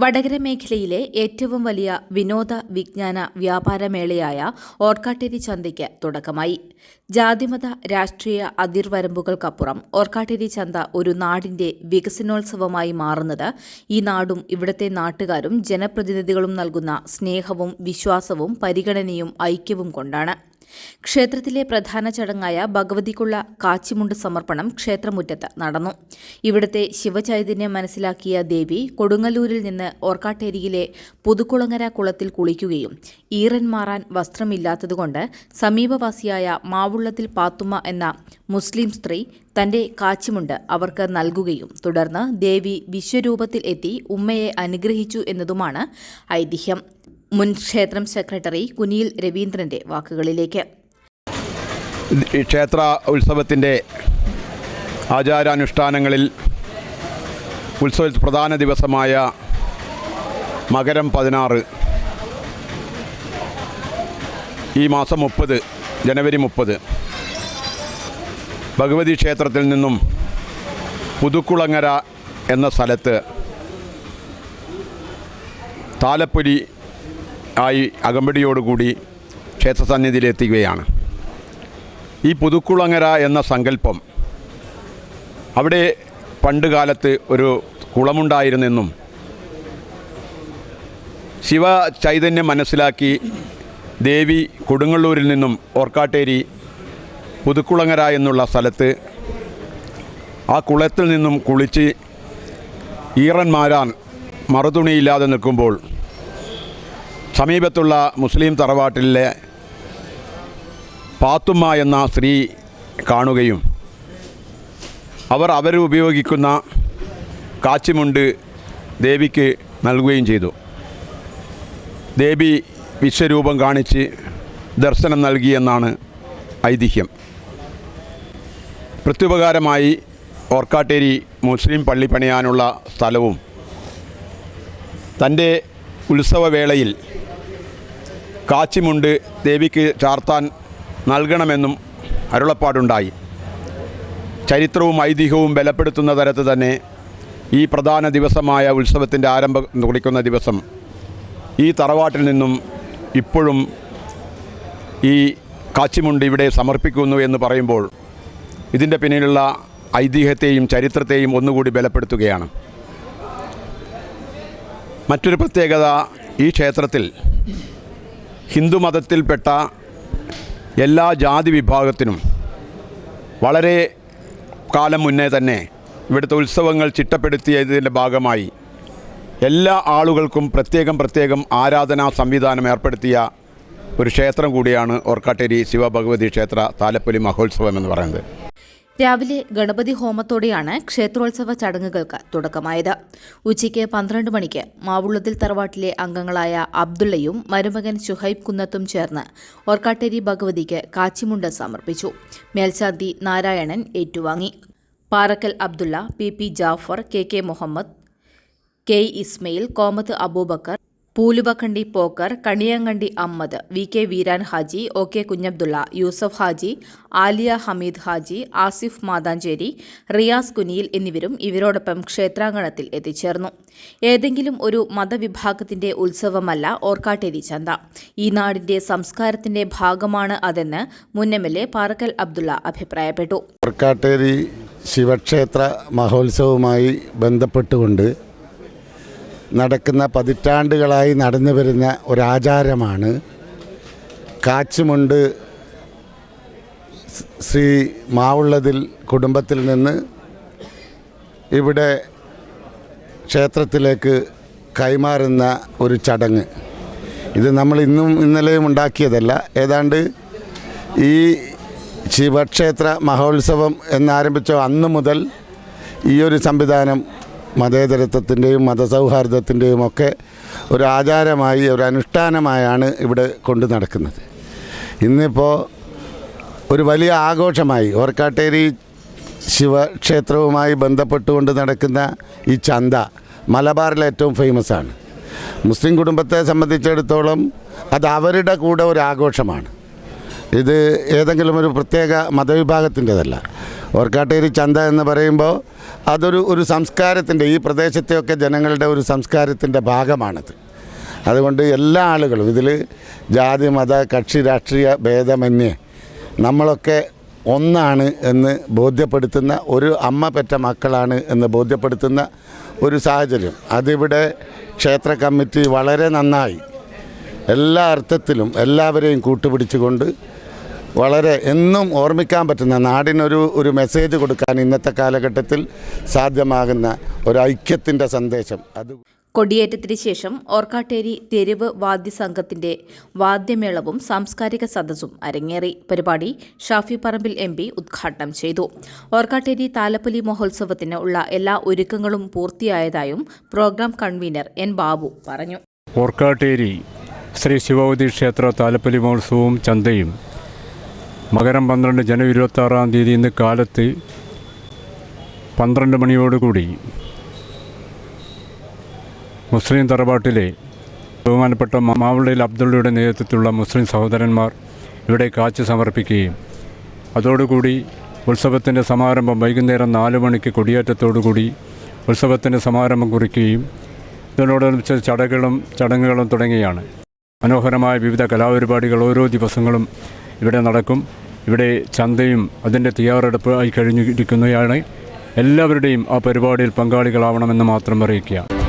Vadakara മേഖലയിലെ ഏറ്റവും വലിയ വിനോദ വിജ്ഞാന വ്യാപാരമേളയായ ഓർക്കാട്ടേരി ചന്തയ്ക്ക് തുടക്കമായി. ജാതിമത രാഷ്ട്രീയ അതിർവരമ്പുകൾക്കപ്പുറം ഓർക്കാട്ടേരി ചന്ത ഒരു നാടിന്റെ വികസനോത്സവമായി മാറുന്നത് ഈ നാടും ഇവിടത്തെ നാട്ടുകാരും ജനപ്രതിനിധികളും നൽകുന്ന സ്നേഹവും വിശ്വാസവും പരിഗണനയും ഐക്യവും കൊണ്ടാണ്. ക്ഷേത്രത്തിലെ പ്രധാന ചടങ്ങായ ഭഗവതിക്കുള്ള കാച്ചിമുണ്ട് സമർപ്പണം ക്ഷേത്രമുറ്റത്ത് നടന്നു. ഇവിടുത്തെ ശിവചൈതന്യം മനസ്സിലാക്കിയ ദേവി കൊടുങ്ങല്ലൂരിൽ നിന്ന് ഓർക്കാട്ടേരിയിലെ പുതുക്കുളങ്ങര കുളത്തിൽ കുളിക്കുകയും ഈറൻ മാറാൻ വസ്ത്രമില്ലാത്തതുകൊണ്ട് സമീപവാസിയായ മാവുള്ളത്തിൽ പാത്തുമ്മ എന്ന മുസ്ലിം സ്ത്രീ തന്റെ കാച്ചിമുണ്ട് അവർക്ക് നൽകുകയും തുടർന്ന് ദേവി വിശ്വരൂപത്തിൽ എത്തി ഉമ്മയെ അനുഗ്രഹിച്ചു എന്നതുമാണ് ഐതിഹ്യം. മുൻ ക്ഷേത്രം സെക്രട്ടറി കുനിയിൽ രവീന്ദ്രന്റെ വാക്കുകളിലേക്ക്. ക്ഷേത്ര ഉത്സവത്തിന്റെ ആചാരാനുഷ്ഠാനങ്ങളിൽ ഉത്സവ പ്രധാന ദിവസമായ മകരം പതിനാറ്. ഈ മാസം മുപ്പത് ജനുവരി മുപ്പത്. ഭഗവതി ക്ഷേത്രത്തിൽ നിന്നും പുതുക്കുളങ്ങര എന്ന സ്ഥലത്ത് താലപ്പൊലി ആയി അകമ്പടിയോടുകൂടി ക്ഷേത്രസന്നിധിയിലെത്തുകയാണ് ഈ പുതുക്കുളങ്ങര എന്ന സങ്കല്പം അവിടെ പണ്ട് കാലത്ത് ഒരു കുളമുണ്ടായിരുന്നെന്നും ശിവ ചൈതന്യം മനസ്സിലാക്കി ദേവി കൊടുങ്ങല്ലൂരിൽ നിന്നും ഓർക്കാട്ടേരി പുതുക്കുളങ്ങര എന്നുള്ള സ്ഥലത്ത് ആ കുളത്തിൽ നിന്നും കുളിച്ച് ഈറൻ മാരാൻ മറുതുണിയില്ലാതെ നിൽക്കുമ്പോൾ സമീപത്തുള്ള മുസ്ലിം തറവാട്ടിലെ പാത്തുമ്മ എന്ന സ്ത്രീ കാണുകയും അവർ ഉപയോഗിക്കുന്ന കാച്ചിമുണ്ട് ദേവിക്ക് നൽകുകയും ചെയ്തു. ദേവി വിശ്വരൂപം കാണിച്ച് ദർശനം നൽകിയെന്നാണ് ഐതിഹ്യം. പ്രത്യുപകാരമായി ഓർക്കാട്ടേരി മുസ്ലിം പള്ളി പണിയാനുള്ള സ്ഥലവും തന്റെ ഉത്സവവേളയിൽ കാച്ചിമുണ്ട് ദേവിക്ക് ചാർത്താൻ നൽകണമെന്നും അരുളപ്പാടുണ്ടായി. ചരിത്രവും ഐതിഹ്യവും ബലപ്പെടുത്തുന്ന തരത്തിൽ തന്നെ ഈ പ്രധാന ദിവസമായ ഉത്സവത്തിന്റെ ആരംഭം കുറിക്കുന്ന ദിവസം ഈ തറവാട്ടിൽ നിന്നും ഇപ്പോഴും ഈ കാച്ചിമുണ്ട് ഇവിടെ സമർപ്പിക്കുന്നു എന്ന് പറയുമ്പോൾ ഇതിന്റെ പിന്നിലുള്ള ഐതിഹ്യത്തെയും ചരിത്രത്തെയും ഒന്നുകൂടി ബലപ്പെടുത്തുകയാണ്. മറ്റൊരു പ്രത്യേകത ഈ ക്ഷേത്രത്തിൽ ഹിന്ദുമതത്തിൽപ്പെട്ട എല്ലാ ജാതി വിഭാഗത്തിനും വളരെ കാലം മുന്നേ തന്നെ ഇവിടുത്തെ ഉത്സവങ്ങൾ ചിട്ടപ്പെടുത്തിയതിന്റെ ഭാഗമായി എല്ലാ ആളുകൾക്കും പ്രത്യേകം പ്രത്യേകം ആരാധനാ സംവിധാനം ഏർപ്പെടുത്തിയ ഒരു ക്ഷേത്രം കൂടിയാണ് ഓർക്കാട്ടേരി ശിവഭഗവതി ക്ഷേത്ര താലപ്പൊലി മഹോത്സവം എന്ന് പറയുന്നത്. രാവിലെ ഗണപതി ഹോമത്തോടെയാണ് ക്ഷേത്രോത്സവ ചടങ്ങുകൾക്ക് തുടക്കമായത്. ഉച്ചയ്ക്ക് പന്ത്രണ്ട് മണിക്ക് മാവുള്ളത്തിൽ തറവാട്ടിലെ അംഗങ്ങളായ അബ്ദുള്ളയും മരുമകൻ ഷുഹൈബ് കുന്നത്തും ചേർന്ന് ഓർക്കാട്ടേരി ഭഗവതിക്ക് കാച്ചിമുണ്ട് സമർപ്പിച്ചു. മേൽശാന്തി നാരായണൻ ഏറ്റുവാങ്ങി. Parakkal Abdulla P P Jafar K K Muhammad K Ismail Komath Aboobacker Pooluvakkandi Pokker Kaniyankandi Ammad V K Veeran Haji O K Kunhabdulla Yusuf Haji Aliya Hameed Haji Asif Mathancheri Riyas Kuniyil എന്നിവരും ഇവരോടൊപ്പം ക്ഷേത്രാങ്കണത്തിൽ എത്തിച്ചേർന്നു. ഏതെങ്കിലും ഒരു മതവിഭാഗത്തിന്റെ ഉത്സവമല്ല ഓർക്കാട്ടേരി ചന്ത. ഈ നാടിന്റെ സംസ്കാരത്തിന്റെ ഭാഗമാണ് അതെന്ന് മുൻ M L A Parakkal Abdulla അഭിപ്രായപ്പെട്ടു. ഓർക്കാട്ടേരി ശിവക്ഷേത്ര മഹോത്സവവുമായി ബന്ധപ്പെട്ടുകൊണ്ട് നടക്കുന്ന പതിറ്റാണ്ടുകളായി നടന്നു വരുന്ന ഒരാചാരമാണ്. കാച്ചുമുണ്ട് ശ്രീ മാവുള്ളതിൽ കുടുംബത്തിൽ നിന്ന് ഇവിടെ ക്ഷേത്രത്തിലേക്ക് കൈമാറുന്ന ഒരു ചടങ്ങ്. ഇത് നമ്മൾ ഇന്നും ഇന്നലെയും ഉണ്ടാക്കിയതല്ല. ഏതാണ്ട് ഈ ശിവക്ഷേത്ര മഹോത്സവം എന്നാരംഭിച്ച അന്ന് മുതൽ ഈ ഒരു സംവിധാനം മതേതരത്വത്തിന്റെയും മതസൗഹാർദ്ദത്തിന്റെയും ഒക്കെ ഒരു ആചാരമായി ഒരു അനുഷ്ഠാനമായാണ് ഇവിടെ കൊണ്ടു നടക്കുന്നത്. ഇന്നിപ്പോൾ ഒരു വലിയ ആഘോഷമായി ഓർക്കാട്ടേരി ശിവക്ഷേത്രവുമായി ബന്ധപ്പെട്ടുകൊണ്ട് നടക്കുന്ന ഈ ചന്ത മലബാറിൽ ഏറ്റവും ഫേമസ് ആണ് മുസ്ലിം കുടുംബത്തെ സംബന്ധിച്ചിടത്തോളം അത് അവരുടെ കൂടെ ഒരു ആഘോഷമാണ്. ഇത് ഏതെങ്കിലും ഒരു പ്രത്യേക മതവിഭാഗത്തിന്റെതല്ല. ഓർക്കാട്ടേരി ചന്ത എന്ന് പറയുമ്പോൾ അതൊരു ഒരു സംസ്കാരത്തിന്റെ ഈ പ്രദേശത്തെയൊക്കെ ജനങ്ങളുടെ ഒരു സംസ്കാരത്തിന്റെ ഭാഗമാണത്. അതുകൊണ്ട് എല്ലാ ആളുകളും ഇതിൽ ജാതി മത കക്ഷി രാഷ്ട്രീയ ഭേദമന്യേ നമ്മളൊക്കെ ഒന്നാണ് എന്ന് ബോധ്യപ്പെടുത്തുന്ന ഒരു അമ്മ പെറ്റ മക്കളാണ് എന്ന് ബോധ്യപ്പെടുത്തുന്ന ഒരു സാഹചര്യം. അതിവിടെ ക്ഷേത്ര കമ്മിറ്റി വളരെ നന്നായി എല്ലാ അർത്ഥത്തിലും എല്ലാവരെയും കൂട്ടുപിടിച്ചുകൊണ്ട് വളരെ എന്നും ഓർമ്മിക്കാൻ പറ്റുന്ന നാടിനൊരു ഒരു മെസ്സേജ് കൊടുക്കാൻ ഇന്നത്തെ കാലഘട്ടത്തിൽ സാധ്യമാകുന്ന ഒരു ഐക്യത്തിന്റെ സന്ദേശം. അത് കൊടിയേറ്റത്തിന് ശേഷം ഓർക്കാട്ടേരി തെരുവ് വാദ്യസംഘത്തിന്റെ വാദ്യമേളവും സാംസ്കാരിക സദസ്സും അരങ്ങേറി. പരിപാടി ഷാഫി പറമ്പിൽ എം പി ഉദ്ഘാടനം ചെയ്തു. ഓർക്കാട്ടേരി താലപ്പൊലി മഹോത്സവത്തിന് ഉള്ള എല്ലാ ഒരുക്കങ്ങളും പൂർത്തിയായതായും പ്രോഗ്രാം കൺവീനർ എൻ ബാബു പറഞ്ഞു. ഓർക്കാട്ടേരി ശ്രീ ശിവവതി ക്ഷേത്ര താലപ്പൊലി മഹോത്സവവും ചന്തയും മകരം പന്ത്രണ്ട് ജനുവരി ഇരുപത്താറാം തീയതി ഇന്ന് കാലത്ത് പന്ത്രണ്ട് മണിയോടുകൂടി മുസ്ലിം തറവാട്ടിലെ ബഹുമാനപ്പെട്ട മാവളയിൽ അബ്ദുള്ളയുടെ നേതൃത്വത്തിലുള്ള മുസ്ലിം സഹോദരന്മാർ ഇവിടെ കാച്ച് സമർപ്പിക്കുകയും അതോടുകൂടി ഉത്സവത്തിന്റെ സമാരംഭം വൈകുന്നേരം നാല് മണിക്ക് കൊടിയേറ്റത്തോടുകൂടി ഉത്സവത്തിന്റെ സമാരംഭം കുറിക്കുകയും ഇതിനോടനുസരിച്ച് ചടങ്ങുകളും ചടങ്ങുകളും തുടങ്ങിയാണ്. മനോഹരമായ വിവിധ കലാപരിപാടികൾ ഓരോ ദിവസങ്ങളും ഇവിടെ നടക്കും. ഇവിടെ ചന്തയും അതിന്റെ തയ്യാറെടുപ്പ് ആയി കഴിഞ്ഞിരിക്കുന്നതാണ് എല്ലാവരുടെയും ആ പരിപാടിയിൽ പങ്കാളികളാവണമെന്ന് മാത്രം അറിയിക്കുക.